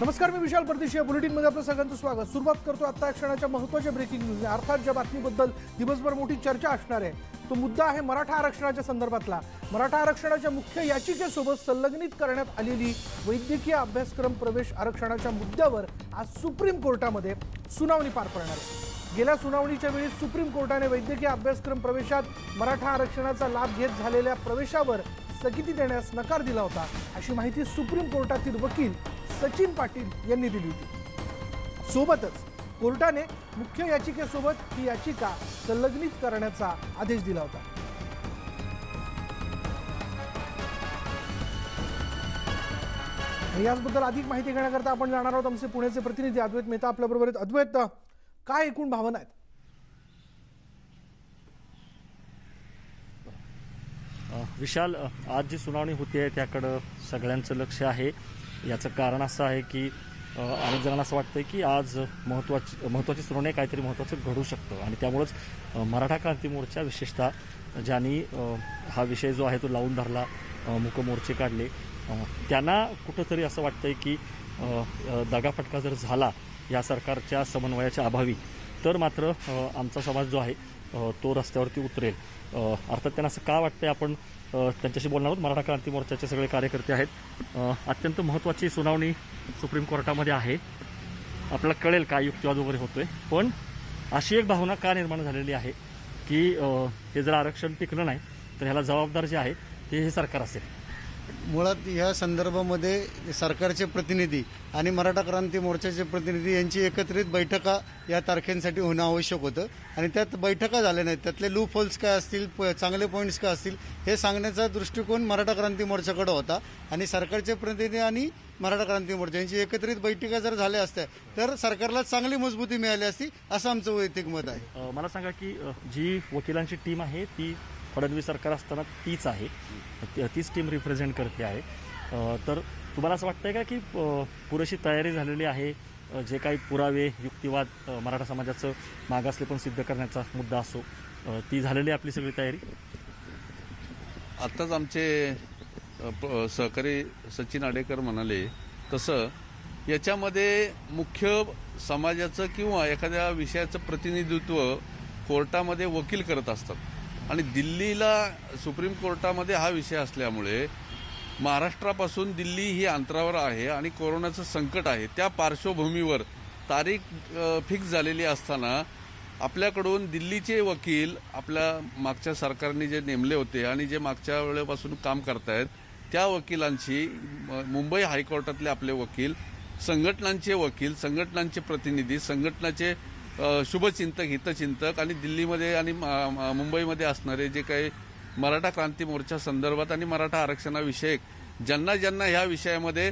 नमस्कार मी विशाल परदेशी. या बुलेटिनमध्ये आपलं सगळ्यांचं स्वागत. सुरुवात करतो आता क्षणाच्या महत्त्वाच्या ब्रेकिंग न्यूज अर्थात ज्या बातमीबद्दल दिवसभर मोठी चर्चा असणार आहे तो मुद्दा आहे मराठा आरक्षणाच्या संदर्भातला. मराठा आरक्षणाच्या मुख्य याचिकेसोबत संलग्नित करण्यात आलेली वैद्यकीय अभ्यासक्रम प्रवेश आरक्षणाच्या मुद्द्यावर आज सुप्रीम कोर्टामध्ये सुनावणी पार पडणार आहे. गेल्या सुनावणीच्या वेळी सुप्रीम कोर्टाने वैद्यकीय अभ्यासक्रम प्रवेशात मराठा आरक्षणाचा लाभ घेत झालेल्या प्रवेशावर स्थगिती देण्यास नकार दिला होता. अशी माहिती सुप्रीम कोर्टातील वकील सचिन पाटील यांनी दिली होती. सोबतच कोर्टाने मुख्य याचिकेसोबत ही याचिका संलग्नित करण्याचा आदेश दिला होता. याचबद्दल अधिक माहिती घेण्याकरता आपण जाणार आहोत आमचे पुण्याचे प्रतिनिधी अद्वैत मेहता. आपल्याबरोबर आहेत. अद्वैत काय एकूण भावना आहेत? विशाल आज जी सुनावणी होती आहे त्याकडं सगळ्यांचं लक्ष आहे. याचं कारण असं आहे की अनेक जणांना असं वाटतंय की आज महत्त्वाची महत्त्वाची सुनावणी आहे, काहीतरी महत्त्वाचं घडू शकतं. आणि त्यामुळंच मराठा क्रांती मोर्चा विशेषतः ज्यांनी हा विषय जो आहे तो लावून धरला अ, मोर्चे काढले त्यांना कुठंतरी असं वाटतंय की दगाफटका जर झाला या सरकारच्या समन्वयाच्या अभावी तर मात्र आमचा समाज जो आहे तो रस्त्यावरती उतरेल. अर्थात त्यांना असं का वाटतंय आपण त्यांच्याशी बोलणार आहोत. मराठा क्रांती मोर्चाचे सगळे कार्यकर्ते आहेत. अत्यंत महत्त्वाची सुनावणी सुप्रीम कोर्टामध्ये आहे. आपल्याला कळेल काय युक्तिवाद वगैरे आहे पण अशी एक भावना का निर्माण झालेली आहे की हे जर आरक्षण टिकलं नाही तर ह्याला जबाबदार जे आहे ते हे सरकार असेल. मुळात या संदर्भामध्ये सरकारचे प्रतिनिधी आणि मराठा क्रांती मोर्चाचे प्रतिनिधी यांची एकत्रित बैठका या तारखेसाठी होणं आवश्यक होतं. आणि त्यात बैठका झाल्या नाहीत. त्यातले लूप होल्स काय असतील प- चांगले पॉईंट्स काय असतील हे सांगण्याचा दृष्टिकोन मराठा क्रांती मोर्चाकडे होता. आणि सरकारचे प्रतिनिधी आणि मराठा क्रांती मोर्चा यांची एकत्रित बैठका जर झाल्या असत्या तर सरकारला चांगली मजबूती मिळाली असती असं आमचं वैयक्तिक मत आहे. मला सांगा की जी वकिलांची टीम आहे ती फडणवीस सरकार असताना तीच आहे. ती- तीच टीम रिप्रेझेंट करते आहे. तर तुम्हाला असं वाटतंय का की पुरेशी तयारी झालेली आहे? जे काही पुरावे युक्तिवाद मराठा समाजाचं मागासले पण सिद्ध करण्याचा मुद्दा असो ती झालेली आहे आपली सगळी तयारी? आत्ताच आमचे प- सहकारी सचिन आडेकर म्हणाले तसं याच्यामध्ये मुख्य समाजाचं किंवा एखाद्या विषयाचं प्रतिनिधित्व कोर्टामध्ये वकील करत असतात. आणि दिल्लीला सुप्रीम कोर्टामध्ये हा विषय असल्यामुळे महाराष्ट्रापासून दिल्ली ही अंतरावर आहे आणि कोरोनाचं संकट आहे. त्या पार्श्वभूमीवर तारीख फिक्स झालेली असताना आपल्याकडून दिल्लीचे वकील आपल्या मागच्या सरकारने जे नेमले होते आणि जे मागच्या वेळेपासून काम करतायत त्या वकिलांशी मुंबई हायकोर्टातले आपले वकील संघटनांचे वकील संघटनांचे प्रतिनिधी संघटनाचे शुभचिंतक हितचिंतक आणि दिल्लीमध्ये आणि म- मुंबईमध्ये असणारे जे काही मराठा क्रांती मोर्चा संदर्भात आणि मराठा आरक्षणाविषयक ज्यांना ज्यांना ह्या विषयामध्ये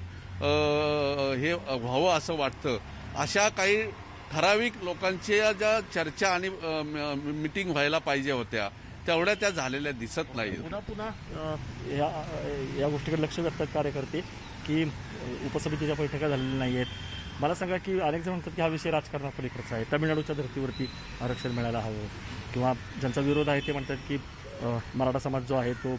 हे व्हावं असं वाटतं अशा काही ठराविक लोकांच्या ज्या चर्चा आणि मिटिंग व्हायला पाहिजे होत्या तेवढ्या त्या झालेल्या दिसत नाही पुन्हा पुन्हा या या गोष्टीकडे लक्ष करतात कार्यकर्ते की उपसमितीच्या बैठका झालेल्या नाही आहेत मला सांगा की अनेक जण म्हणतात की हा विषय राजकारणापलीकडचा आहे. तामिळनाडूच्या धर्तीवरती आरक्षण मिळायला हवं. किंवा ज्यांचा विरोध आहे ते म्हणतात की मराठा समाज जो आहे तो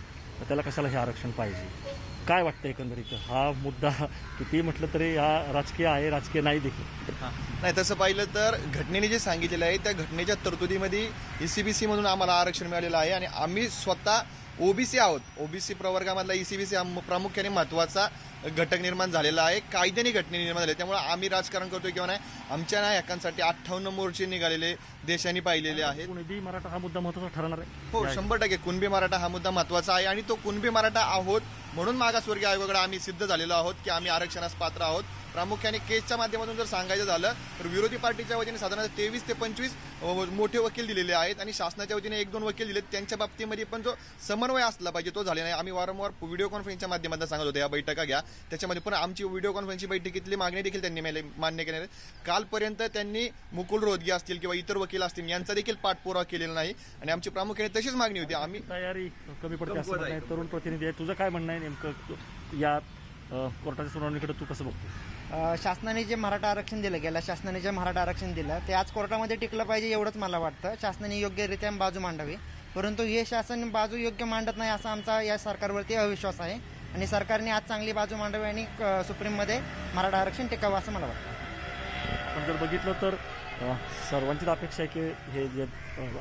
त्याला कशाला हे आरक्षण पाहिजे? काय वाटतं एकंदरीत? हा मुद्दा किती म्हटलं तरी हा राजकीय आहे राजकीय नाही देखील. नाही तसं पाहिलं तर घटनेने जे सांगितलेलं आहे त्या घटनेच्या तरतुदीमध्ये ई सी बी सीमधून आम्हाला आरक्षण मिळालेलं आहे आणि आम्ही स्वतः ओबीसी आहोत. ओबीसी प्रवर्गामधला ई सी बी सी प्रामुख्याने महत्त्वाचा घटक निर्माण झालेला आहे. कायद्याने घटने निर्माण झाले त्यामुळे आम्ही राजकारण करतोय किंवा नाही आमच्या ना हक्कांसाठी अठ्ठावन्न मोर्चे निघालेले देशांनी पाहिलेले आहेत. कुणबी मराठा हा मुद्दा महत्त्वाचा ठरणार आहे? हो शंभर टक्के कुणबी मराठा हा मुद्दा महत्त्वाचा आहे आणि तो कुणबी मराठा आहोत म्हणून मागासवर्गीय आयोगाकडे आम्ही सिद्ध झालेलो आहोत की आम्ही आरक्षणास पात्र आहोत. प्रामुख्याने केसच्या माध्यमातून जर सांगायचं झालं तर विरोधी पार्टीच्या वतीने साधारणतः तेवीस ते पंचवीस मोठे वकील दिलेले आहेत आणि शासनाच्या वतीने एक दोन वकील दिलेत. त्यांच्या बाबतीमध्ये पण जो समन्वय असला पाहिजे तो झालेला नाही आम्ही वारंवार व्हिडिओ कॉन्फरन्सच्या माध्यमातून सांगत होतो या बैठका घ्या. त्याच्यामध्ये पण आमची व्हिडिओ कॉन्फरन्सची बैठकीतली मागणी देखील त्यांनी मान्य केली कालपर्यंत त्यांनी मुकुल रोहतगी असतील किंवा इतर वकील असतील यांचा देखील पाठपुरावा केलेला नाही. आणि आमची प्रामुख्याने तशीच मागणी होती. आम्ही तयारी कमी पडते असं तरुण प्रतिनिधी आहे. तुझं काय म्हणणं आहे नेमकं? या कोर्टाच्या सुनावणीकडे तू कसं बघतो शासनाने जे मराठा आरक्षण दिलं गेलं शासनाने जे मराठा आरक्षण दिलं ते आज कोर्टामध्ये टिकलं पाहिजे एवढंच मला वाटतं. शासनाने योग्यरित्या बाजू मांडावी. परंतु हे शासन बाजू योग्य मांडत नाही असा आमचा या सरकारवरती अविश्वास आहे. आणि सरकारने आज चांगली बाजू मांडावी आणि सुप्रीममध्ये मराठा आरक्षण टिकावं असं मला वाटतं. आपण जर बघितलं तर सर्वांचीच अपेक्षा आहे की हे जे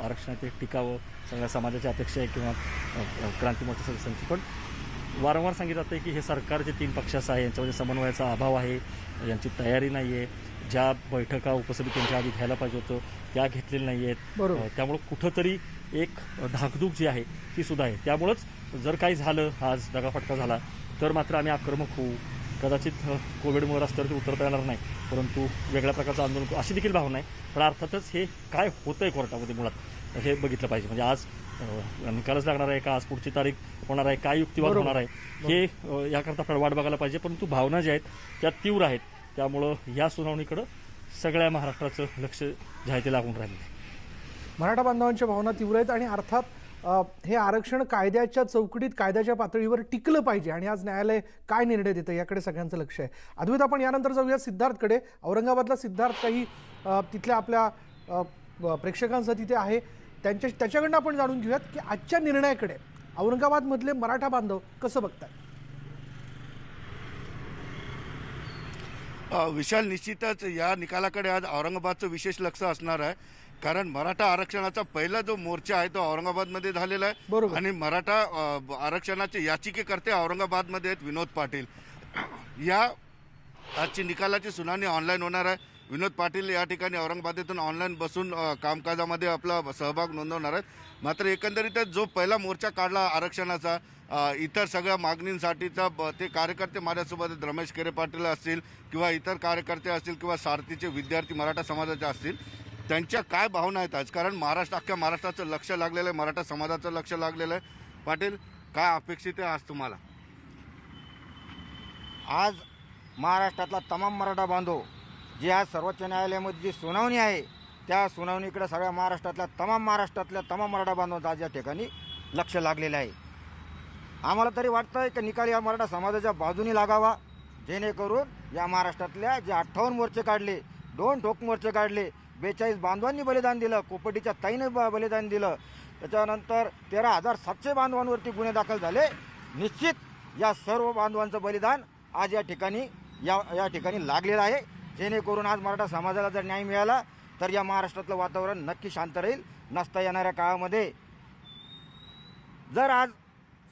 आरक्षण आहे ते टिकावं सगळ्या समाजाची अपेक्षा आहे किंवा क्रांती मोर्चा सदस्यांची. पण वारंवार सांगितलं जातं की हे सरकार जे तीन पक्षाचं आहे यांच्यामध्ये समन्वयाचा अभाव आहे यांची तयारी नाही आहे ज्या बैठका उपसमितींच्या आधी घ्यायला पाहिजे होतं त्या घेतलेल्या नाही आहेत त्यामुळं कुठंतरी एक धाकधूक जी आहे ती सुद्धा आहे. त्यामुळंच जर काही झालं आज दगाफटका झाला तर मात्र आम्ही आक्रमक होऊ. कदाचित कोविडमुळे रस्त्यावरती उतरता येणार नाही परंतु वेगळ्या प्रकारचं आंदोलन अशी देखील भावना आहे. पण अर्थातच हे काय होतंय कोर्टामध्ये मुळात? हे बघितलं पाहिजे. म्हणजे आज निकालच लागणार आहे का? आज पुढची तारीख होणार आहे? काय युक्तिवाद. होणार आहे? हे याकरता आपल्याला वाट बघायला पाहिजे परंतु भावना ज्या आहेत त्या तीव्र आहेत. त्यामुळं या सुनावणीकडं सगळ्या महाराष्ट्राचं लक्ष जे आहे ते लागून राहिलेलं आहे. मराठा बांधवांच्या भावना तीव्र आहेत आणि अर्थात हे आरक्षण कायद्याच्या चौकटीत कायद्याच्या पातळीवर टिकलं पाहिजे आणि आज न्यायालय काय निर्णय देतं याकडे सगळ्यांचं लक्ष आहे. अद्वैत आपण यानंतर जाऊया सिद्धार्थकडे. औरंगाबादला सिद्धार्थ काही तिथल्या आपल्या प्रेक्षकांचं तिथे आहे. त्यांच्या त्याच्याकडनं आपण जाणून घेऊयात की आजच्या निर्णयाकडे औरंगाबादमधले मराठा बांधव कसं बघतात? विशाल निश्चितच या निकालाकडे आज औरंगाबादचं विशेष लक्ष असणार आहे. कारण मराठा आरक्षणाचा पहिला जो मोर्चा आहे तो औरंगाबादमध्ये झालेला आहे. बरोबर. आणि मराठा आरक्षणाचे याचिकेकर्ते औरंगाबादमध्ये आहेत विनोद पाटील. या आजची निकालाची सुनावणी ऑनलाईन होणार आहे. विनोद पाटील या ठिकाणी औरंगाबादेतून ऑनलाईन बसून कामकाजामध्ये आपला सहभाग नोंदवणार आहेत. मात्र एकंदरीतच जो पहिला मोर्चा काढला आरक्षणाचा इतर सगळ्या मागणींसाठीचा ब- ते कार्यकर्ते माझ्यासोबत रमेश केरे पाटील असतील किंवा इतर कार्यकर्ते असतील किंवा सारथीचे विद्यार्थी मराठा समाजाचे असतील त्यांच्या काय भावना आहेत आज? कारण महाराष्ट्र अख्ख्या महाराष्ट्राचं लक्ष लागलेलं आहे मराठा समाजाचं लक्ष लागलेलं आहे. पाटील काय अपेक्षित आहे आज तुम्हाला? आज महाराष्ट्रातला तमाम मराठा बांधव जी आज सर्वोच्च न्यायालयामध्ये जी सुनावणी आहे त्या सुनावणीकडे सगळ्या महाराष्ट्रातल्या तमाम महाराष्ट्रातल्या तमाम मराठा बांधवांचं आज या ठिकाणी लक्ष लागलेलं आहे. आम्हाला तरी वाटतं आहे की निकाल या मराठा समाजाच्या बाजूने लागावा जेणेकरून या महाराष्ट्रातल्या जे अठ्ठावन्न मोर्चे काढले दोन ठोक मोर्चे काढले बेचाळीस बांधवांनी बलिदान दिलं कोपटीच्या ताईने ब बलिदान दिलं त्याच्यानंतर तेरा हजार सातशे बांधवांवरती गुन्हे दाखल झाले. निश्चित या सर्व बांधवांचं बलिदान आज या ठिकाणी या या ठिकाणी लागलेलं आहे. जेणेकरून आज मराठा समाजाला जर न्याय मिळाला तर या महाराष्ट्रातलं वातावरण नक्की शांत राहील नसता येणाऱ्या काळामध्ये. जर आज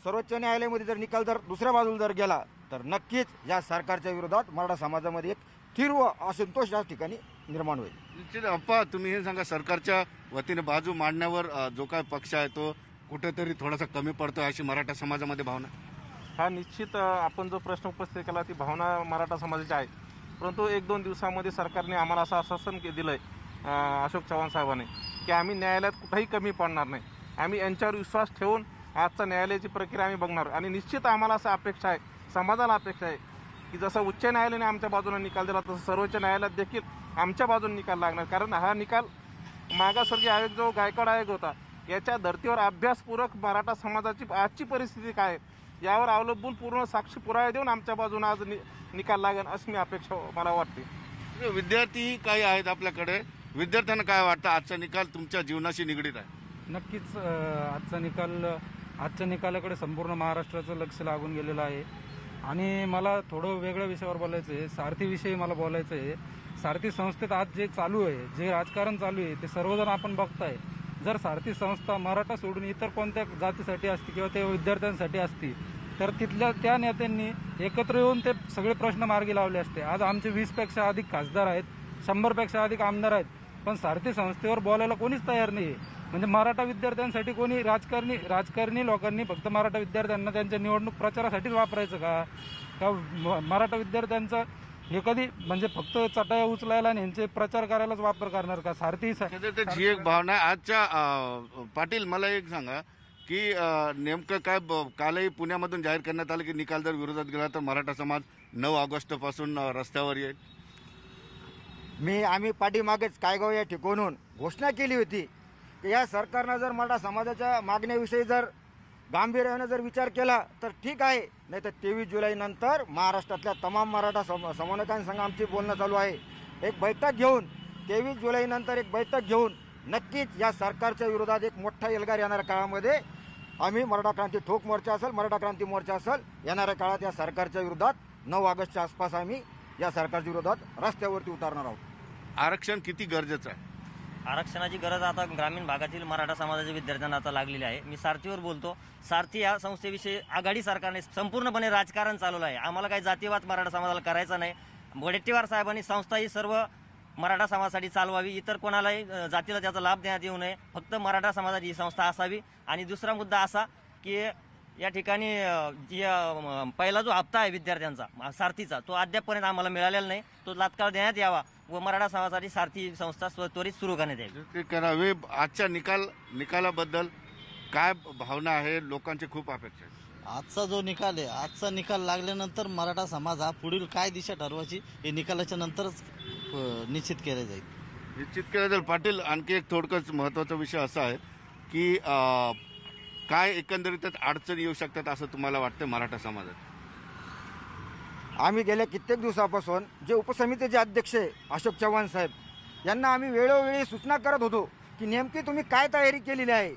सर्वोच्च न्यायालयामध्ये जर निकाल जर दुसऱ्या बाजूला जर गेला तर नक्कीच या सरकारच्या विरोधात मराठा समाजामध्ये एक तीव्र असंतोष या ठिकाणी निर्माण होईल. निश्चित. अप्पा तुम्ही हे सांगा सरकारच्या वतीने बाजू मांडण्यावर जो काय पक्ष आहे तो कुठेतरी थोडासा कमी पडतो अशी मराठा समाजामध्ये भावना? हा निश्चित आपण जो प्रश्न उपस्थित केला ती भावना मराठा समाजाची आहे. परंतु एक दोन दिवसामध्ये सरकारने आम्हाला असं आश्वासन दिलं आहे अशोक चव्हाण साहेबांनी की आम्ही न्यायालयात कुठेही कमी पडणार नाही. आम्ही यांच्यावर विश्वास ठेवून आजचा न्यायालयाची प्रक्रिया आम्ही बघणार. आणि निश्चित आम्हाला असं अपेक्षा आहे समाजाला अपेक्षा आहे की जसं उच्च न्यायालयाने आमच्या बाजूने निकाल दिला तसं सर्वोच्च न्यायालयात देखील आमच्या बाजूने निकाल लागणार. कारण हा निकाल मागासवर्गीय आयोग जो गायकवाड आयोग होता याच्या धर्तीवर अभ्यासपूर्वक मराठा समाजाची आजची परिस्थिती काय आहे? यावर अवलंबून पूर्ण साक्षी पुरावे देऊन आमच्या बाजूने आज नि निकाल लागेल अशी मी अपेक्षा मला वाटते. विद्यार्थी काही आहेत आपल्याकडे. विद्यार्थ्यांना काय वाटतं? आजचा निकाल तुमच्या जीवनाशी निगडीत आहे. नक्कीच आजचा निकाल आजच्या निकालाकडे संपूर्ण महाराष्ट्राचं लक्ष लागून गेलेलं आहे. आणि मला थोडं वेगळ्या विषयावर बोलायचं आहे. सारथीविषयी मला बोलायचं आहे. सारथी संस्थेत आज जे चालू आहे जे राजकारण चालू आहे ते सर्वजण आपण बघताय. जर सारथी संस्था मराठा सोडून इतर कोणत्या जातीसाठी असती किंवा त्या विद्यार्थ्यांसाठी असती तर तिथल्या त्या नेत्यांनी एकत्र येऊन ते सगळे प्रश्न मार्गी लावले असते. आज आमचे वीसपेक्षा अधिक खासदार आहेत शंभरपेक्षा अधिक आमदार आहेत पण सारथी संस्थेवर बोलायला कोणीच तयार नाही म्हणजे मराठा विद्यार्थ्यांसाठी कोणी राजकारणी राजकारणी लोकांनी फक्त मराठा विद्यार्थ्यांना त्यांच्या निवडणूक प्रचारासाठीच वापरायचं का? का मराठा विद्यार्थ्यांचा हे कधी म्हणजे फक्त चटाया उचलायला आणि यांचे प्रचार करायलाच वापर करणार का? सारथी जी एक भावना आजच्या पाटील मला एक सांगा. की नेमकं काय ब- कालही पुण्यामधून जाहीर करण्यात आलं की निकाल जर विरोधात गेला तर मराठा समाज नऊ ऑगस्टपासून रस्त्यावर येईल? मी आम्ही पाठीमागेच कायगाव या ठिकाणून घोषणा केली होती की या सरकारनं जर मराठा समाजाच्या मागण्याविषयी जर गांभीर्यानं जर विचार केला तर ठीक आहे. नाही तर तेवीस जुलैनंतर महाराष्ट्रातल्या तमाम मराठा सम समन्वयकांसंग आमची बोलणं चालू आहे. एक बैठक घेऊन तेवीस जुलैनंतर एक बैठक घेऊन नक्कीच या सरकारच्या विरोधात एक मोठा एल्गार येणाऱ्या काळामध्ये आम्ही मराठा क्रांती ठोक मोर्चा असेल मराठा क्रांती मोर्चा असेल येणाऱ्या काळात या सरकारच्या विरोधात नऊ ऑगस्टच्या आसपास आम्ही या सरकारच्या विरोधात रस्त्यावरती उतरणार आहोत. आरक्षण किती गरजेचं आहे? आरक्षणाची गरज आता ग्रामीण भागातील मराठा समाजाच्या विद्यार्थ्यांना आता लागलेली आहे. मी सारथीवर बोलतो. सारथी या संस्थेविषयी आघाडी सरकारने संपूर्णपणे राजकारण चालवलं आहे. आम्हाला काही जातीवाद मराठा समाजाला करायचा नाही. वडेट्टीवार साहेबांनी संस्था ही सर्व मराठा समाजासाठी चालवावी. इतर कोणालाही जातीला त्याचा लाभ देण्यात येऊ नये. फक्त मराठा समाजाची ही संस्था असावी. आणि दुसरा मुद्दा असा की या ठिकाणी जी पहिला जो हप्ता आहे विद्यार्थ्यांचा सारथीचा तो अद्यापपर्यंत आम्हाला मिळालेला नाही. तो तात्काळ देण्यात यावा व मराठा समाजासाठी सारथी संस्था स्व- त्वरित सुरू करण्यात यावी करावे. आजच्या निकाल निकालाबद्दल काय भावना आहे? लोकांची खूप अपेक्षा आहे आजचा जो निकाल आहे आजचा निकाल लागल्यानंतर मराठा समाज हा पुढील काय दिशा ठरवायची हे निकालाच्या नंतरच अ, निश्चित केले जाईल. निश्चित केलं जाईल. पाटील आणखी एक थोडकंच महत्त्वाचा विषय असा आहे की अं, काय एकंदरीतच अडचणी येऊ शकतात असं तुम्हाला वाटतं मराठा समाजात? आम्ही गेल्या कित्येक दिवसापासून जे उपसमितीचे अध्यक्ष आहे अशोक चव्हाण साहेब यांना आम्ही वेळोवेळी सूचना करत होतो की नेमकी तुम्ही काय तयारी केलेली आहे?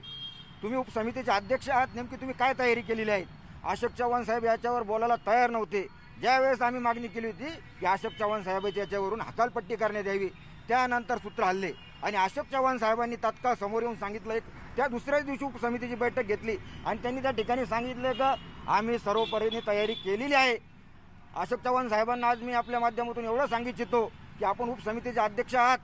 तुम्ही उपसमितीचे अध्यक्ष आहात नेमकी तुम्ही काय तयारी केलेली आहे? अशोक चव्हाण साहेब याच्यावर बोलायला तयार नव्हते. ज्यावेळेस आम्ही मागणी केली होती की अशोक चव्हाण साहेबाच्या याच्यावरून हकालपट्टी करण्यात यावी त्यानंतर सूत्र हल्ले. आणि अशोक चव्हाण साहेबांनी तात्काळ समोर येऊन सांगितलं एक त्या दुसऱ्याच दिवशी उपसमितीची बैठक घेतली. आणि त्यांनी त्या ठिकाणी सांगितलं का आम्ही सर्वपरीने तयारी केलेली आहे. अशोक चव्हाण साहेबांना आज मी आपल्या माध्यमातून एवढं सांगू इच्छितो की आपण उपसमितीचे अध्यक्ष आहात.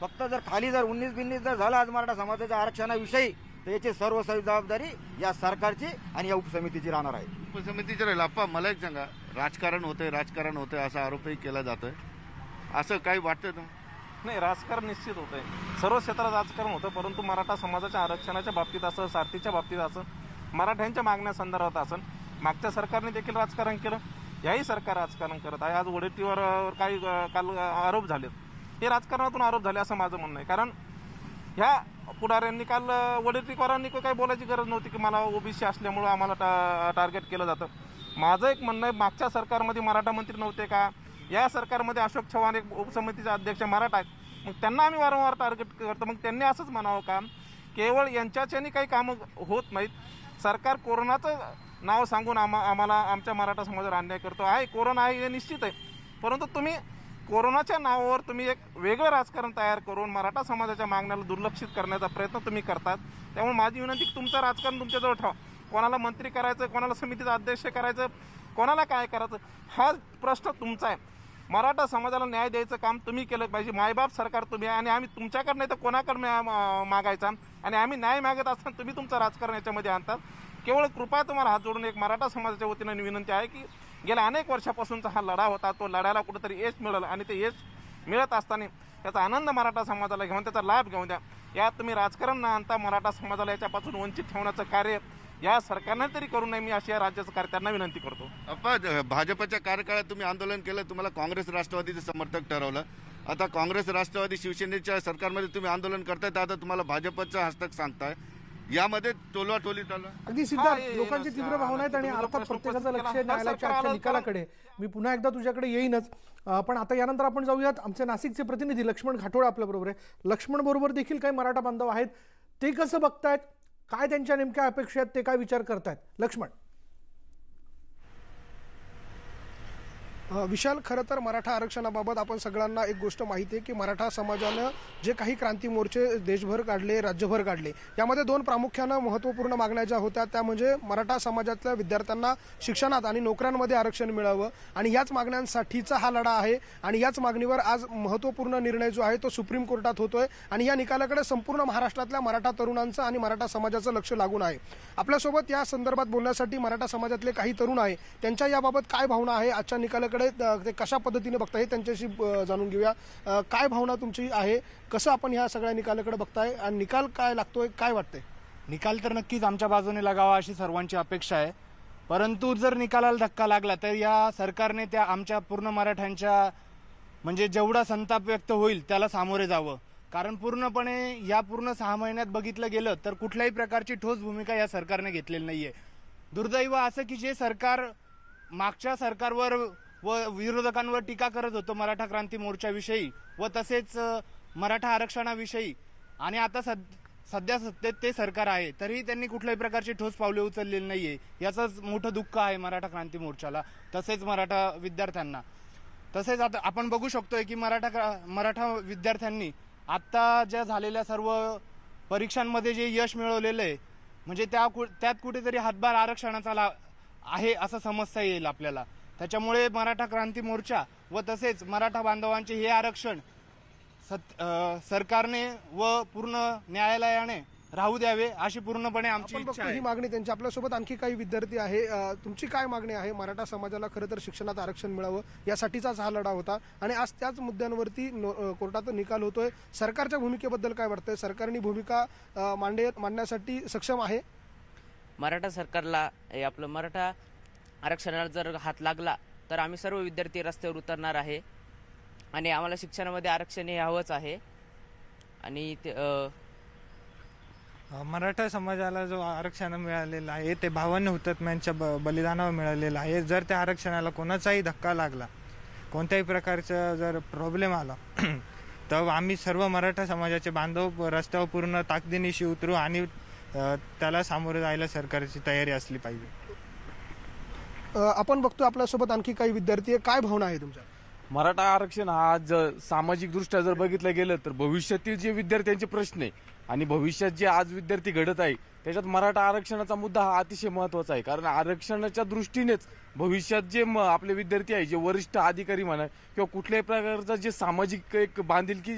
फक्त जर खाली जर उन्नीस बिन्नीस जर झाला आज मराठा समाजाच्या आरक्षणाविषयी तर याची सर्व जबाबदारी या सरकारची आणि या उपसमितीची राहणार आहे. उपसमितीचे राहील. आप्पा मला एक सांगा. राजकारण होतंय राजकारण होतंय असा आरोपही केला जातोय. असं काही वाटतं तुम्हाला? नाही राजकारण निश्चित होत आहे सर्व क्षेत्रात राजकारण होतं परंतु मराठा समाजाच्या आरक्षणाच्या बाबतीत असं सारथीच्या बाबतीत असं मराठ्यांच्या मागण्या संदर्भात असं मागच्या सरकारने देखील राजकारण केलं. याही सरकार राजकारण करत आहे. आज वडेट्टीवर काही काल आरोप झालेत. हे राजकारणातून आरोप झाले असं माझं म्हणणं आहे. कारण ह्या पुढाऱ्यांनी काल अ, वडेट्टीकरांनी काही बोलायची गरज नव्हती की मला ओबीसी असल्यामुळं आम्हाला टा टार्गेट केलं जातं. माझं एक म्हणणं आहे मागच्या सरकारमध्ये मराठा मंत्री नव्हते का? या सरकारमध्ये अशोक चव्हाण एक उपसमितीचे अध्यक्ष मराठा आहेत. मग त्यांना आम्ही वारंवार टार्गेट करतो. मग त्यांनी असंच म्हणावं काम केवळ यांच्याच्यानी काही कामं होत नाहीत. सरकार कोरोनाचं नाव सांगून आम्हा आम्हाला आमच्या मराठा समाजावर अन्याय करतो. आहे कोरोना आहे हे निश्चित आहे. परंतु तुम्ही कोरोनाच्या नावावर तुम्ही एक वेगळं राजकारण तयार करून मराठा समाजाच्या मागण्याला दुर्लक्षित करण्याचा प्रयत्न तुम्ही करतात. त्यामुळे माझी विनंती तुमचं राजकारण तुमच्याजवळ ठेवा. कोणाला मंत्री करायचं कोणाला समितीचा अध्यक्ष करायचं कोणाला काय करायचं हा प्रश्न तुमचा आहे. मराठा समाजाला न्याय द्यायचं काम तुम्ही केलं पाहिजे. मायबाप सरकार तुम्ही आहे आणि आम्ही तुमच्याकडे नाही तर कोणाकडे मा- मागायचा. आणि आम्ही न्याय मागत असताना तुम्ही तुमचं राजकारण याच्यामध्ये आणतात. केवळ कृपा तुम्हाला हात जोडून एक मराठा समाजाच्या वतीनं विनंती आहे की गेल्या अनेक वर्षापासूनचा हा लढा होता. तो लढ्याला कुठेतरी यश मिळालं आणि ते यश मिळत असताना त्याचा आनंद मराठा समाजाला घेऊन त्याचा लाभ घेऊन द्या. यात तुम्ही राजकारण न आणता मराठा समाजाला याच्यापासून वंचित ठेवण्याचं कार्य या सरकारनं तरी करू नये. मी अशी या राज्याचं कार्य त्यांना विनंती करतो. अप्पा भाजपच्या कार्यकाळात तुम्ही आंदोलन केलं तुम्हाला काँग्रेस राष्ट्रवादीचं समर्थक ठरवलं. आता काँग्रेस राष्ट्रवादी शिवसेनेच्या सरकारमध्ये तुम्ही आंदोलन करताय तर आता तुम्हाला भाजपचं हस्तक सांगताय. यामध्ये टोलवा टोली चालू आहे. अगदी सिद्धार्थ लोकांची तीव्र भावना आहेत आणि अर्थात प्रत्येकाचं लक्ष न्यायालयाच्या आजच्या निकालाकडे. मी पुन्हा एकदा तुझ्याकडे येईनच. अं, पण आता यानंतर आपण जाऊयात. आमचे नाशिकचे प्रतिनिधी लक्ष्मण घाटोळ आपल्या बरोबर आहे. लक्ष्मण बरोबर देखील काही मराठा बांधव आहेत. ते कसं बघतायत? काय त्यांच्या नेमक्या अपेक्षा आहेत? ते काय विचार करतायत? लक्ष्मण. विशाल खरं तर मराठा आरक्षणाबाबत आपण सगळ्यांना एक गोष्ट माहिती आहे की मराठा समाजानं जे काही क्रांती मोर्चे देशभर काढले राज्यभर काढले यामध्ये दोन प्रामुख्यानं महत्त्वपूर्ण मागण्या ज्या होत्या त्या म्हणजे मराठा समाजातल्या विद्यार्थ्यांना शिक्षणात आणि नोकऱ्यांमध्ये आरक्षण मिळावं आणि याच मागण्यांसाठीचा हा लढा आहे आणि याच मागणीवर आज महत्त्वपूर्ण निर्णय जो आहे तो सुप्रीम कोर्टात होतोय आणि या निकालाकडे संपूर्ण महाराष्ट्रातल्या मराठा तरुणांचं आणि मराठा समाजाचं लक्ष लागून आहे. आपल्यासोबत या संदर्भात बोलण्यासाठी मराठा समाजातले काही तरुण आहे त्यांच्या याबाबत काय भावना आहे आजच्या निकालाकडे? अ, ते कशा पद्धतीने बघताय हे त्यांच्याशी जाणून घेऊया. काय भावना तुमची आहे? कसं आपण ह्या सगळ्या निकालाकडे बघताय? आणि निकाल काय लागतोय? काय वाटतंय? निकाल तर नक्कीच आमच्या बाजूने लागावा अशी सर्वांची अपेक्षा आहे. परंतु जर निकालाला धक्का लागला तर या सरकारने त्या आमच्या पूर्ण मराठ्यांच्या म्हणजे जेवढा संताप व्यक्त होईल त्याला सामोरे जावं. कारण पूर्णपणे या पूर्ण सहा महिन्यात बघितलं गेलं तर कुठल्याही प्रकारची ठोस भूमिका या सरकारने घेतलेली नाही आहे दुर्दैव असं की जे सरकार मागच्या सरकारवर व विरोधकांवर टीका करत होतो मराठा क्रांती मोर्चाविषयी व तसेच मराठा आरक्षणाविषयी. आणि आता सद सध्या सत्तेत ते सरकार आहे तरीही त्यांनी कुठल्याही प्रकारची ठोस पावले उचललेली नाही आहे याचंच मोठं दुःख आहे मराठा क्रांती मोर्चाला तसेच मराठा विद्यार्थ्यांना. तसेच आता आपण बघू शकतोय की मराठा मराठा विद्यार्थ्यांनी आत्ता ज्या झालेल्या सर्व परीक्षांमध्ये जे यश मिळवलेलं आहे म्हणजे त्या कु- त्यात कुठेतरी हातभार आरक्षणाचा ला आहे असं समजता येईल आपल्याला. त्याच्यामुळे मराठा क्रांती मोर्चा व तसेच मराठा बांधवांचे हे आरक्षण सत सरकारने व पूर्ण न्यायालयाने राहू द्यावे अशी पूर्णपणे आमची इच्छा ही मागणी त्यांची. आपल्यासोबत आणखी काही विद्यार्थी आहे. तुमची काय मागणी आहे? मराठा समाजाला खरं तर शिक्षणात आरक्षण मिळावं यासाठीचाच हा लढा होता. आणि आज त्याच मुद्द्यांवरती कोर्टात निकाल होतोय. सरकारच्या भूमिकेबद्दल काय वाटतंय? सरकारनी भूमिका मांडे मांडण्यासाठी सक्षम आहे? मराठा सरकारला हे आपलं मराठा आरक्षणाला जर हात लागला तर आम्ही सर्व विद्यार्थी रस्त्यावर उतरणार आहे. आणि आम्हाला शिक्षणामध्ये आरक्षण हे हवंच आहे. आणि ते मराठा समाजाला जो आरक्षण मिळालेला आहे ते भावांनी हुतात्म्यांच्या ब बलिदानावर मिळालेलं आहे. जर त्या आरक्षणाला कोणाचाही धक्का लागला कोणत्याही प्रकारचा जर प्रॉब्लेम आला तर आम्ही सर्व मराठा समाजाचे बांधव रस्त्यावर पूर्ण ताकदीनिशी उतरू आणि त्याला सामोरे जायला सरकारची तयारी असली पाहिजे. आपण बघतो आपल्यासोबत आणखी काही विद्यार्थी आहे काय भावना आहे तुमच्या? मराठा आरक्षण हा आज सामाजिक दृष्ट्या जर बघितलं गेलं तर भविष्यातील जे विद्यार्थ्यांचे प्रश्न आहे आणि भविष्यात जे आज विद्यार्थी घडत आहे त्याच्यात मराठा आरक्षणाचा मुद्दा हा अतिशय महत्त्वाचा आहे. कारण आरक्षणाच्या दृष्टीनेच भविष्यात जे म- आपले विद्यार्थी आहे जे वरिष्ठ अधिकारी म्हणा किंवा कुठल्याही प्रकारचा जे सामाजिक एक बांधिलकी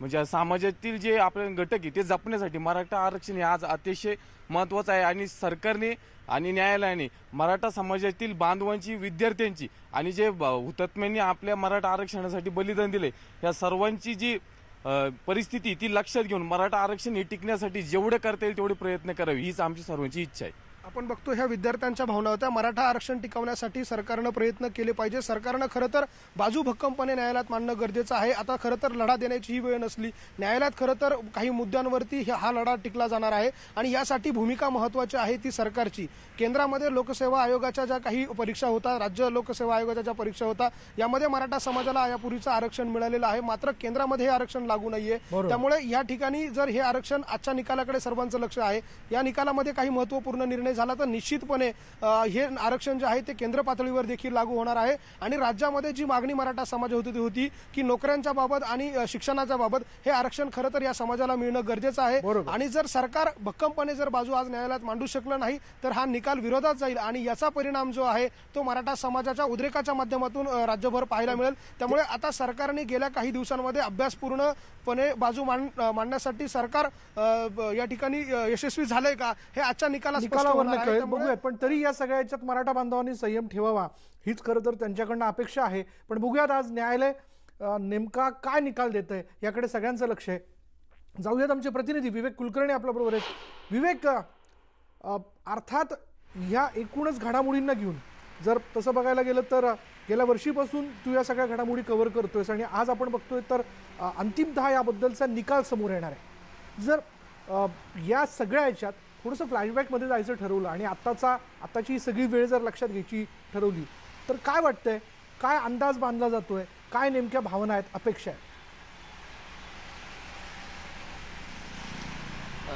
म्हणजे समाजातील जे आपले घटक आहे ते जपण्यासाठी मराठा आरक्षण हे आज अतिशय महत्वाचं आहे. आणि सरकारने आणि न्यायालयाने मराठा समाजातील बांधवांची विद्यार्थ्यांची आणि जे हुतात्म्यांनी आपल्या मराठा आरक्षणासाठी बलिदान दिले या सर्वांची जी परिस्थिती ती लक्षात घेऊन मराठा आरक्षण हे टिकण्यासाठी जेवढे करता येईल तेवढे प्रयत्न करावे हीच आमची सर्वांची इच्छा आहे. आपण बघतो ह्या विद्यार्थ्यांच्या भावना होत्या. मराठा आरक्षण टिकवण्यासाठी सरकारनं प्रयत्न केले पाहिजे. सरकारनं खरं तर बाजू भक्कमपणे न्यायालयात मांडणं गरजेचं आहे. आता खरं तर लढा देण्याची ही वेळ नसली. न्यायालयात खरं तर काही मुद्द्यांवरती हे- लढा टिकला जाणार आहे. आणि यासाठी भूमिका महत्वाची आहे ती सरकारची. केंद्रामध्ये लोकसेवा आयोगाच्या ज्या काही परीक्षा होतात राज्य लोकसेवा आयोगाच्या ज्या परीक्षा होतात यामध्ये मराठा समाजाला यापूर्वीचं आरक्षण मिळालेलं आहे. मात्र केंद्रामध्ये हे आरक्षण लागू नाहीये. त्यामुळे या ठिकाणी जर हे आरक्षण आजच्या निकालाकडे सर्वांचं लक्ष आहे या निकालामध्ये काही महत्त्वपूर्ण निर्णय झाला तर निश्चितपणे हे आरक्षण जे आहे ते केंद्र पातळीवर देखील लागू होणार आहे. आणि राज्यामध्ये जी मागणी मराठा समाज होती ती होती की नोकऱ्यांच्या बाबत आणि शिक्षणाच्या बाबत हे आरक्षण खरं तर या समाजाला मिळणं गरजेचं आहे. आणि जर सरकार भक्कमपणे जर बाजू आज न्यायालयात मांडू शकलं नाही तर हा निकाल विरोधात जाईल आणि याचा परिणाम जो आहे तो मराठा समाजाच्या उद्रेकाच्या माध्यमातून राज्यभर पाहायला मिळेल. त्यामुळे आता सरकारने गेल्या काही दिवसांमध्ये अभ्यासपूर्णपणे बाजू मांडण्यासाठी सरकार या ठिकाणी यशस्वी झालंय का हे आजच्या निकाला आहे. कळेल बघूयात पण तरी या सगळ्या याच्यात मराठा बांधवांनी संयम ठेवावा. हीच खरं तर त्यांच्याकडनं अपेक्षा आहे. पण बघूयात आज न्यायालय नेमका काय निकाल देत आहे याकडे सगळ्यांचं लक्ष आहे. जाऊयात आमचे प्रतिनिधी विवेक कुलकर्णी आपल्याबरोबर आहेत. विवेक अर्थात ह्या एकूणच घडामोडींना घेऊन जर तसं बघायला गेलं तर गेल्या वर्षीपासून तू या सगळ्या घडामोडी कव्हर करतोयस आणि आज आपण बघतोय तर अ, अंतिमतः याबद्दलचा निकाल समोर येणार आहे. जर या सगळ्या याच्यात थोडंसं फ्लॅशबॅकमध्ये जायचं ठरवलं आणि आत्ताचा आत्ताची ही सगळी वेळ जर लक्षात घ्यायची ठरवली तर काय वाटतंय? काय अंदाज बांधला जातोय? काय नेमक्या भावना आहेत? अपेक्षा आहेत?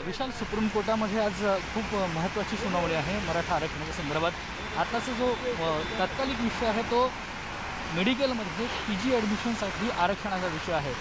विशाल सुप्रीम कोर्टामध्ये आज खूप महत्त्वाची सुनावणी आहे मराठा आरक्षणाच्या संदर्भात. आताचा जो तात्कालिक विषय आहे तो मेडिकलमध्ये पी जी ॲडमिशनसाठी आरक्षणाचा विषय आहे.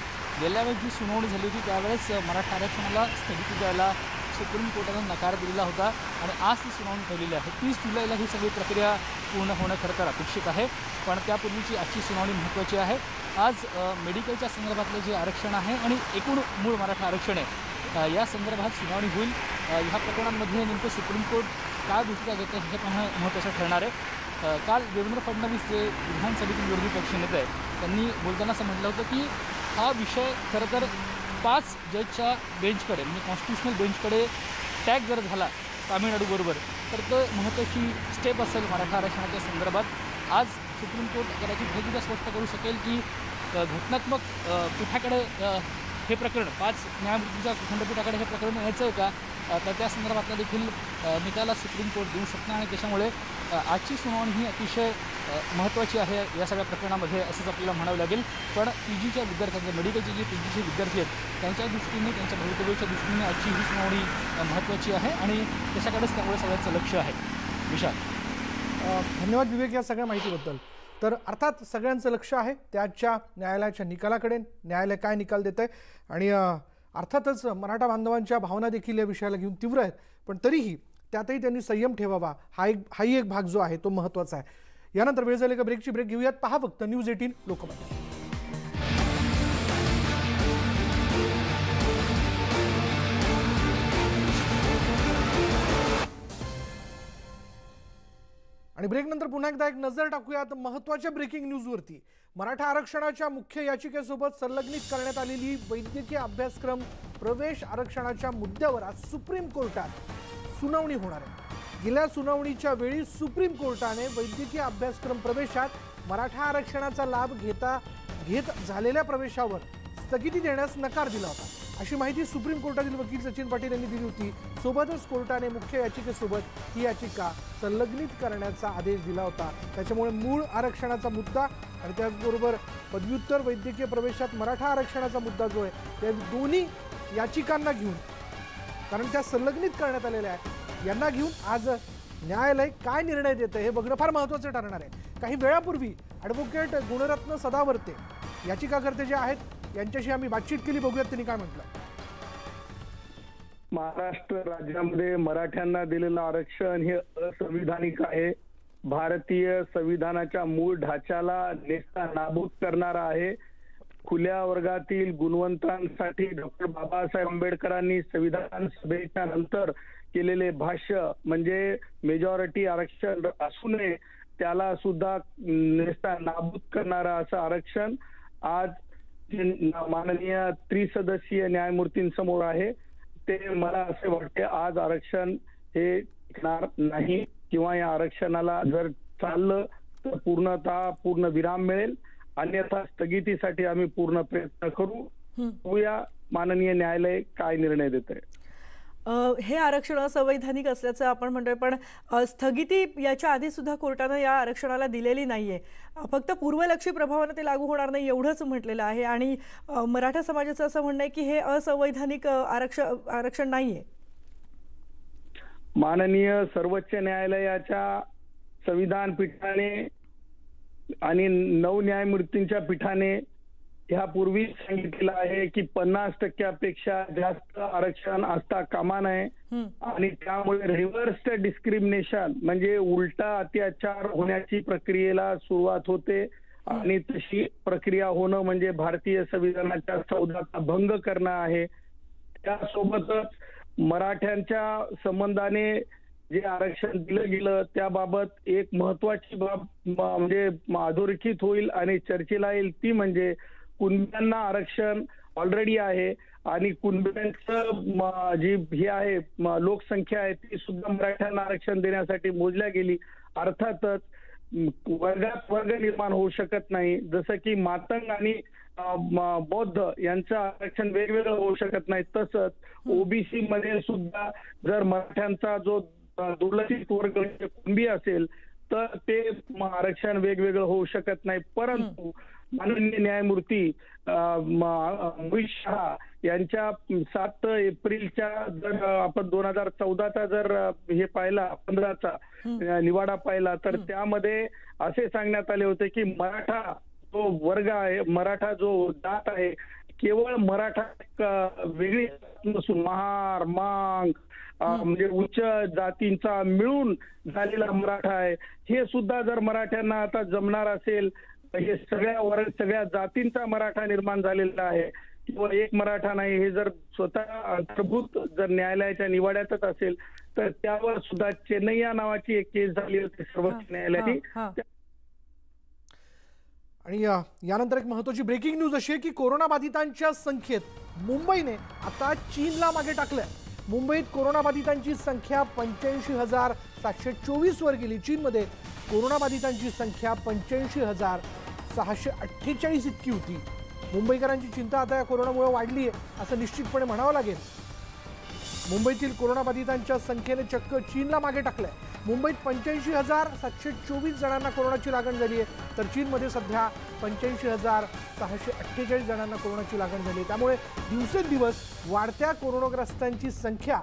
गेल्या वेळेस जी सुनावणी झाली होती त्यावेळेस मराठा आरक्षणाला स्थगिती द्यायला सुप्रीम कोर्टानं नकार दिलेला होता आणि आज ती सुनावणी ठेवलेली आहे. तीस जुलैला ही सगळी प्रक्रिया पूर्ण होणं खरं तर अपेक्षित आहे पण त्यापूर्वीची आजची सुनावणी महत्त्वाची आहे. आज मेडिकलच्या संदर्भातलं जे आरक्षण आहे आणि एकूण मूळ मराठा आरक्षण आहे या संदर्भात सुनावणी होईल. ह्या प्रकरणांमध्ये नेमकं सुप्रीम कोर्ट काय भूमिका घेतं हे पण महत्त्वाचं ठरणार आहे. काल देवेंद्र फडणवीस जे विधानसभेतील विरोधी पक्षनेते आहेत त्यांनी बोलताना असं म्हटलं होतं की हा विषय खरं तर पाच जजच्या बेंचकडे म्हणजे कॉन्स्टिट्युशनल बेंचकडे टॅग जर झाला तामिळनाडूबरोबर तर तो महत्त्वाची स्टेप असेल मराठा आरक्षणाच्या संदर्भात. आज सुप्रीम कोर्ट कदाचित हे सुद्धा स्पष्ट करू शकेल की घटनात्मक पीठाकडे हे प्रकरण पाच न्यायमूर्तीच्या खंडपीठाकडे हे प्रकरण न्यायचं आहे का? तर त्या संदर्भातला देखील निकाला सुप्रीम कोर्ट देऊ शकणार आणि त्याच्यामुळे आजची सुनावणी ही अतिशय महत्त्वाची आहे या सगळ्या प्रकरणामध्ये असंच आपल्याला म्हणावं लागेल. पण पी जीच्या विद्यार्थ्यांचे मेडिकलचे जे पी जीचे विद्यार्थी आहेत त्यांच्या दृष्टीने त्यांच्या भवितव्याच्या दृष्टीने आजची ही सुनावणी महत्त्वाची आहे आणि त्याच्याकडेच त्यामुळे सगळ्यांचं लक्ष आहे. विशाल. धन्यवाद विवेक या सगळ्या माहितीबद्दल. तर अर्थात सगळ्यांचं लक्ष आहे त्याच्या न्यायालयाच्या निकालाकडे न्यायालय काय निकाल देत आहे आणि अर्थातच मराठा बांधवांच्या भावना देखील या विषयाला घेऊन तीव्र आहेत. पण तरीही त्यातही त्यांनी संयम ठेवावा. हा एक हाही एक भाग जो आहे तो महत्त्वाचा आहे. यानंतर वेळ झाली का ब्रेकची ब्रेक घेऊयात. पहा फक्त न्यूज एटीन लोकमत. आणि ब्रेकनंतर पुन्हा एकदा एक नजर टाकूयात महत्त्वाच्या ब्रेकिंग न्यूजवरती मराठा आरक्षणाच्या मुख्य याचिकेसोबत संलग्नित करण्यात आलेली वैद्यकीय अभ्यासक्रम प्रवेश आरक्षणाच्या मुद्द्यावर आज सुप्रीम कोर्टात सुनावणी होणार आहे. गेल्या सुनावणीच्या वेळी सुप्रीम कोर्टाने वैद्यकीय अभ्यासक्रम प्रवेशात मराठा आरक्षणाचा लाभ घेता घेत झालेल्या प्रवेशावर स्थगिती देण्यास नकार दिला होता. अशी माहिती सुप्रीम कोर्टातील वकील सचिन पाटील यांनी दिली होती. सोबतच कोर्टाने मुख्य याचिकेसोबत ही याचिका संलग्नित करण्याचा आदेश दिला होता. त्याच्यामुळे मूळ आरक्षणाचा मुद्दा आणि त्याचबरोबर पदव्युत्तर वैद्यकीय प्रवेशात मराठा आरक्षणाचा मुद्दा जो आहे त्या दोन्ही याचिकांना घेऊन कारण त्या संलग्नित करण्यात आलेल्या आहेत यांना घेऊन आज न्यायालय काय निर्णय देतं हे बघणं फार महत्त्वाचं ठरणार आहे. काही वेळापूर्वी ॲडव्होकेट गुणरत्न सदावर्ते याचिकाकर्ते जे आहेत यांच्याशी आम्ही बातचीत केली बघूयात त्यांनी काय म्हटलं. महाराष्ट्र राज्यामध्ये मराठ्यांना दिलेलं आरक्षण हे असंविधानिक आहे. भारतीय संविधानाच्या मूळ ढाच्याला नेता नाबूद करणारा आहे. खुल्या वर्गातील गुणवंतांसाठी डॉक्टर बाबासाहेब आंबेडकरांनी संविधान सभेच्या नंतर केलेले भाष्य म्हणजे मेजॉरिटी आरक्षण असू नये त्याला सुद्धा नेता नाबूद करणारा असं आरक्षण आज माननीय त्रिसदस्यीय न्यायमूर्तींसमोर आहे ते मला असे वाटते आज आरक्षण हे टिकणार नाही किंवा या आरक्षणाला जर चाललं तर पूर्णतः पूर्ण विराम मिळेल. अन्यथा स्थगितीसाठी आम्ही पूर्ण प्रयत्न करू. बघूया माननीय न्यायालय काय निर्णय देत आहे हे आरक्षण असंवैधानिक असल्याचं आपण म्हणतोय पण स्थगिती याच्या आधी सुद्धा कोर्टानं या आरक्षणाला दिलेली नाहीये. फक्त पूर्वलक्षी प्रभावानं ते लागू होणार नाही एवढंच म्हटलेलं आहे आणि मराठा समाजाचं असं म्हणणं आहे की हे असंवैधानिक आरक्षण आरक्षण आरक्षण नाहीये. माननीय सर्वोच्च न्यायालयाच्या संविधान पीठाने आणि नऊ न्यायमूर्तींच्या पीठाने ह्यापूर्वी सांगितलेलं आहे की पन्नास टक्क्यापेक्षा जास्त आरक्षण असता कामा नये. आणि त्यामुळे रिव्हर्स डिस्क्रिमिनेशन म्हणजे उलटा अत्याचार होण्याची प्रक्रियेला सुरुवात होते. आणि तशी प्रक्रिया होणं म्हणजे भारतीय संविधानाच्या चौदाचा भंग करणं आहे. त्यासोबतच मराठ्यांच्या संबंधाने जे आरक्षण दिलं गेलं त्याबाबत एक महत्वाची बाब म्हणजे अधोरेखित होईल आणि चर्चेला येईल ती म्हणजे कुणब्यांना आरक्षण ऑलरेडी आहे आणि कुणब्यांचं जी हे आहे लोकसंख्या आहे ती सुद्धा मराठ्यांना आरक्षण देण्यासाठी मोजल्या गेली. अर्थातच वर्गात वर्ग निर्माण होऊ शकत नाही. जसं की मातंग आणि बौद्ध यांचं आरक्षण वेगवेगळं होऊ शकत नाही. तसंच ओबीसी मध्ये सुद्धा जर मराठ्यांचा जो दुर्लक्षित वर्ग म्हणजे कुणबी असेल तर ते आरक्षण वेगवेगळं होऊ शकत नाही. परंतु माननीय न्यायमूर्ती अ, म- अमित शहा यांच्या सात एप्रिलच्या जर आपण दोन हजार चौदाचा जर हे पाहिला पंधराचा निवाडा पाहिला तर त्यामध्ये असे सांगण्यात आले होते की मराठा जो वर्ग आहे मराठा जो जात आहे केवळ मराठा वेगळी नसून महार मांग म्हणजे उच्च जातींचा मिळून झालेला मराठा आहे. हे सुद्धा जर मराठ्यांना आता जमणार असेल हे सगळ्या वर्ग सगळ्या जातींचा मराठा निर्माण झालेला आहे. किंवा एक मराठा नाही हे जर स्वतः अंतर्भूत जर न्यायालयाच्या निवाड्यातच असेल तर त्यावर सुद्धा चेन्नैया नावाची एक केस झाली होती सर्वोच्च न्यायालयाची आणि यानंतर एक महत्वाची ब्रेकिंग न्यूज अशी आहे की कोरोनाबाधितांच्या संख्येत मुंबईने आता चीनला मागे टाकलंय. मुंबईत कोरोनाबाधितांची संख्या पंच्याऐंशी हजार सातशे चोवीस वर गेली. चीनमध्ये कोरोनाबाधितांची संख्या पंच्याऐंशी हजार सहाशे अठ्ठेचाळीस इतकी होती. मुंबईकरांची चिंता आता या कोरोनामुळे वाढली आहे असं निश्चितपणे म्हणावं लागेल. मुंबईतील कोरोनाबाधितांच्या संख्येने चक्क चीनला मागे टाकलंय. मुंबईत पंच्याऐंशी हजार सातशे चोवीस जणांना कोरोनाची लागण झाली आहे तर चीनमध्ये सध्या पंच्याऐंशी हजार सहाशे अठ्ठेचाळीस जणांना कोरोनाची लागण झाली आहे त्यामुळे दिवसेंदिवस वाढत्या कोरोनाग्रस्तांची संख्या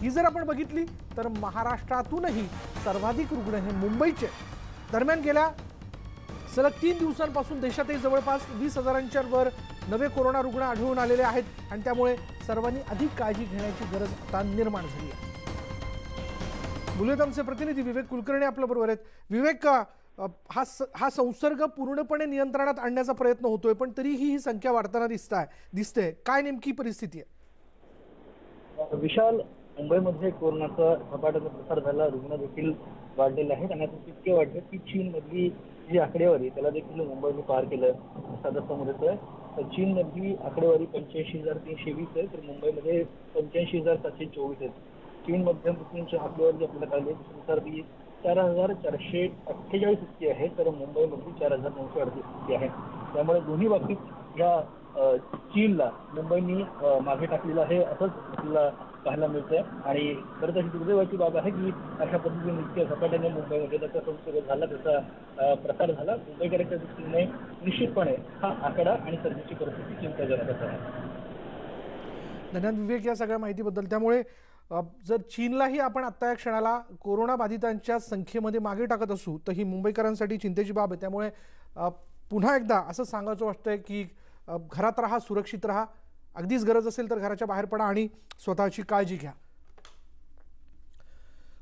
ही जर आपण बघितली तर महाराष्ट्रातूनही सर्वाधिक रुग्ण हे मुंबईचे दरम्यान गेल्या सलग तीन दिवसांपासून देशातही जवळपास वीस हजारांच्या वर नवे कोरोना रुग्ण आढळून आलेले आहेत आणि त्यामुळे सर्वांनी अधिक काळजी घेण्याची गरज आता निर्माण झाली आहे. बुलेतमचे प्रतिनिधी विवेक कुलकर्णी आपल्या बरोबर आहेत. विवेक हा हा संसर्ग पूर्णपणे नियंत्रणात आणण्याचा प्रयत्न होतोय पण तरीही ही संख्या वाढताना दिसत आहे दिसते काय नेमकी परिस्थिती आहे? विशाल मुंबईमध्ये कोरोनाचा झपाट्याचा प्रसार झाला रुग्ण देखील वाढलेले आहेत आणि आता तितके वाढले की चीनमधली जी आकडेवारी त्याला देखील मुंबईने पार केलं. साधा समोर येतोय. तर चीनमधली आकडेवारी पंच्याऐंशी हजार तीनशे वीस आहे तर मुंबईमध्ये पंच्याऐंशी हजार सातशे चोवीस आहेत. चीनमध्ये मृत्यूंची आकडेवारी आपल्याला कळली त्यानुसार ती चार हजार चारशे अठ्ठेचाळीस इतकी आहे तर मुंबईमधली चार हजार नऊशे अडतीस इतकी आहे. त्यामुळे दोन्ही बाबतीत या चीनला मुंबईनी मागे टाकलेलं आहे असंच आपल्याला पाहायला मिळतंय. आणि खरं तर ही दुर्दैवाची बाब आहे की अशा पद्धतीने नृत्य झपाट्याने मुंबईमध्ये त्याचा संसर्ग झाला त्याचा प्रसार झाला. मुंबईकरांच्या दृष्टीने निश्चितपणे हा आकडा आणि सध्याची परिस्थिती चिंताजनकच आहे. धन्यवाद विवेक या सगळ्या माहितीबद्दल. त्यामुळे जर चीनलाही आपण आत्ता या क्षणाला कोरोना बाधितांच्या संख्येमध्ये मागे टाकत असू तर ही मुंबईकरांसाठी चिंतेची बाब आहे. त्यामुळे पुन्हा एकदा असं सांगायचं वाटतंय की घरात राहा सुरक्षित राहा. अगदीच गरज असेल तर घराच्या बाहेर पडा आणि स्वतःची काळजी घ्या.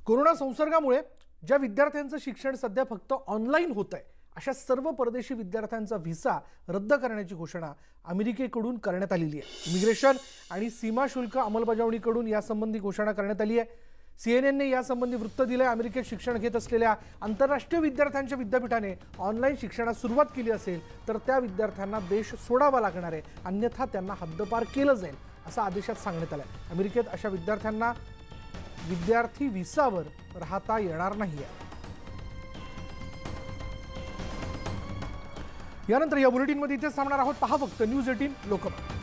कोरोना संसर्गामुळे ज्या विद्यार्थ्यांचं शिक्षण सध्या फक्त ऑनलाईन होत आहे अशा सर्व परदेशी विद्यार्थ्यांचा व्हिसा रद्द करण्याची घोषणा अमेरिकेकडून करण्यात आलेली आहे. इमिग्रेशन आणि सीमा शुल्क अंमलबजावणीकडून यासंबंधी घोषणा करण्यात आली आहे. सी यासंबंधी वृत्त दिलं आहे अमेरिकेत शिक्षण घेत असलेल्या आंतरराष्ट्रीय विद्यार्थ्यांच्या विद्यापीठाने ऑनलाईन शिक्षणास सुरुवात केली असेल तर त्या विद्यार्थ्यांना देश सोडावा लागणार आहे. अन्यथा त्यांना हद्दपार केलं जाईल असं आदेशात सांगण्यात आलं आहे अमेरिकेत अशा विद्यार्थ्यांना विद्यार्थी व्हिसावर राहता येणार नाही आहे यानंतर या बुलेटिनमध्ये इथेच थांबणार आहोत. पहा फक्त न्यूज एटीन लोकमत.